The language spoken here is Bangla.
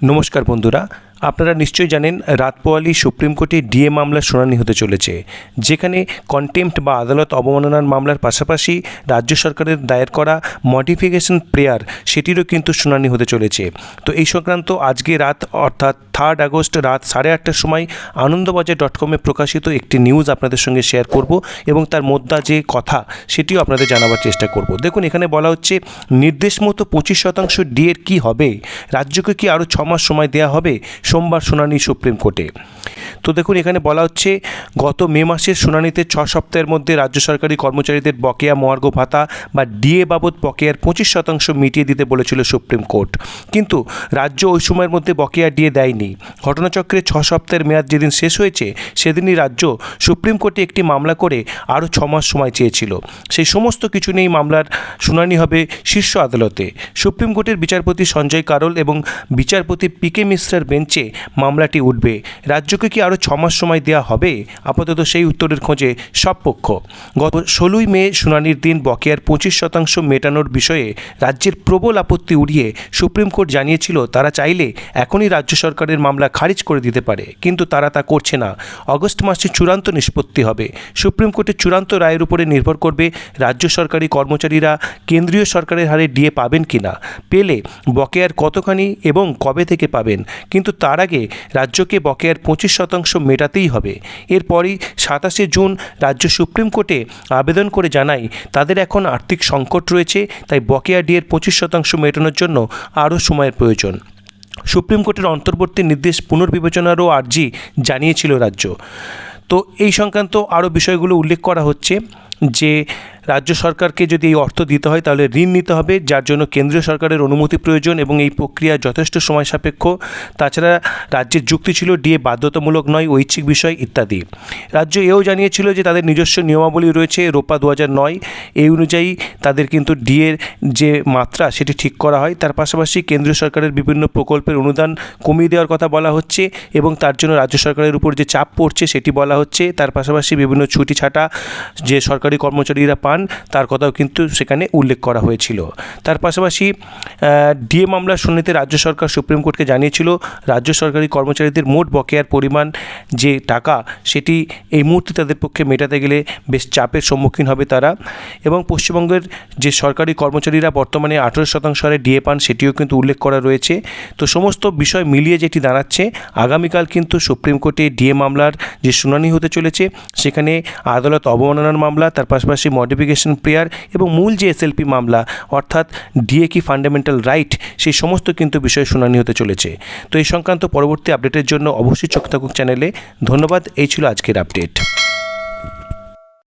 নমস্কার বন্ধুরা আপনারা নিশ্চয়ই জানেন, রাতপোয়ালি সুপ্রিম কোর্টে ডিএ মামলার শুনানি হতে চলেছে, যেখানে কন্টেম্পট বা আদালত অবমাননার মামলার পাশাপাশি রাজ্য সরকারের দায়ের করা মডিফিকেশন প্রেয়ার সেটিরও কিন্তু শুনানি হতে চলেছে। তো এই সংক্রান্ত আজকে রাত, অর্থাৎ থার্ড আগস্ট রাত সাড়ে আটটার সময় আনন্দবাজার ডট কমে প্রকাশিত একটি নিউজ আপনাদের সঙ্গে শেয়ার করব এবং তার মধ্যে যে কথা সেটিও আপনাদের জানাবার চেষ্টা করব। দেখুন, এখানে বলা হচ্ছে, নির্দেশ মতো পঁচিশ শতাংশ ডিএর কী হবে? রাজ্যকে কি আরও ছ মাস সময় দেওয়া হবে? সোমবার শুনানি সুপ্রিম কোর্টে। তো দেখুন, এখানে বলা হচ্ছে, গত মে মাসের শুনানিতে ছ সপ্তাহের মধ্যে রাজ্য সরকারি কর্মচারীদের বকেয়া মহার্ঘ ভাতা বা ডিএ বাবদ বকেয়ার পঁচিশ শতাংশ মিটিয়ে দিতে বলেছিল সুপ্রিম কোর্ট। কিন্তু রাজ্য ওই সময়ের মধ্যে বকেয়া ডিএ দেয়নি। ঘটনাচক্রে ছ সপ্তাহের মেয়াদ যেদিন শেষ হয়েছে, সেদিনই রাজ্য সুপ্রিম কোর্টে একটি মামলা করে আরও ছ মাস সময় চেয়েছিল। সেই সমস্ত কিছু নিয়েই মামলার শুনানি হবে শীর্ষ আদালতে। সুপ্রিম কোর্টের বিচারপতি সঞ্জয় কারোল এবং বিচারপতি পি কে মিশ্রার বেঞ্চে মামলাটি উঠবে। রাজ্যকে কি আরও ছমাস সময় দেওয়া হবে? আপাতত সেই উত্তরের খোঁজে সব পক্ষ। গত ষোলোই মে শুনানির দিন বকেয়ার পঁচিশ শতাংশ মেটানোর বিষয়ে রাজ্যের প্রবল আপত্তি উড়িয়ে সুপ্রিম কোর্ট জানিয়েছিল, তারা চাইলে এখনই রাজ্য সরকারের মামলা খারিজ করে দিতে পারে, কিন্তু তারা তা করছে না। অগস্ট মাসে চূড়ান্ত নিষ্পত্তি হবে। সুপ্রিম কোর্টের চূড়ান্ত রায়ের উপরে নির্ভর করবে রাজ্য সরকারি কর্মচারীরা কেন্দ্রীয় সরকারের হারে ডিএ পাবেন কি না পেলে বকেয়ার কতখানি এবং কবে থেকে পাবেন, কিন্তু তার আগে রাজ্যকে বকেয়ার পঁচিশ শতাংশ মেটাতেই হবে। এরপরই সাতাশে জুন রাজ্য সুপ্রিম কোর্টে আবেদন করে জানায়, তাদের এখন আর্থিক সংকট রয়েছে, তাই বকেয়া ডিএর পঁচিশ শতাংশ মেটানোর জন্য আরও সময়ের প্রয়োজন। সুপ্রিম কোর্টের অন্তর্বর্তী নির্দেশ পুনর্বিবেচনারও আর্জি জানিয়েছিল রাজ্য। তো এই সংক্রান্ত আরও বিষয়গুলো উল্লেখ করা হচ্ছে যে রাজ্য সরকারকে যদি এই অর্থ দিতে হয়, তাহলে ঋণ নিতে হবে, যার জন্য কেন্দ্রীয় সরকারের অনুমতি প্রয়োজন এবং এই প্রক্রিয়া যথেষ্ট সময় সাপেক্ষ। তাছাড়া রাজ্যের যুক্তি ছিল ডিএ বাধ্যতামূলক নয়, ঐচ্ছিক বিষয় ইত্যাদি। রাজ্য এও জানিয়েছিল যে তাদের নিজস্ব নিয়মাবলী রয়েছে, রোপা দু নয়, এই অনুযায়ী তাদের কিন্তু ডিএর যে মাত্রা সেটি ঠিক করা হয়। তার পাশাপাশি কেন্দ্রীয় সরকারের বিভিন্ন প্রকল্পের অনুদান কমিয়ে দেওয়ার কথা বলা হচ্ছে এবং তার জন্য রাজ্য সরকারের উপর যে চাপ পড়ছে সেটি বলা হচ্ছে। তার পাশাপাশি বিভিন্ন ছুটি ছাটা যে সরকারি কর্মচারীরা পান তার কথাও কিন্তু সেখানে উল্লেখ করা হয়েছিল। তার পাশাপাশি ডিএ মামলার শুনানিতে রাজ্য সরকার সুপ্রিম কোর্টকে জানিয়েছিল, রাজ্য সরকারি কর্মচারীদের মোট বকেয়ার পরিমাণ যে টাকা, সেটি এই মুহূর্তে তাদের পক্ষে মেটাতে গেলে বেশ চাপের সম্মুখীন হবে তারা। এবং পশ্চিমবঙ্গের যে সরকারি কর্মচারীরা বর্তমানে আঠেরো শতাংশ হারে ডিএ পান, সেটিও কিন্তু উল্লেখ করা রয়েছে। তো সমস্ত বিষয় মিলিয়ে যেটি দাঁড়াচ্ছে, আগামীকাল কিন্তু সুপ্রিম কোর্টে ডিএ মামলার যে শুনানি হতে চলেছে, সেখানে আদালত অবমাননার মামলা, তার পাশাপাশি মডিফিকেশন প্রেয়ার এবং মূল যে এসএলপি মামলা, অর্থাৎ ডিএ কি ফান্ডামেন্টাল রাইট সেই সমস্ত কিন্তু বিষয়ে শুনানি হতে চলেছে। তো এই সংক্রান্ত পরবর্তী আপডেটের জন্য অবশ্যই চোখ থাকুক চ্যানেলে ধন্যবাদ, এই ছিল আজকের আপডেট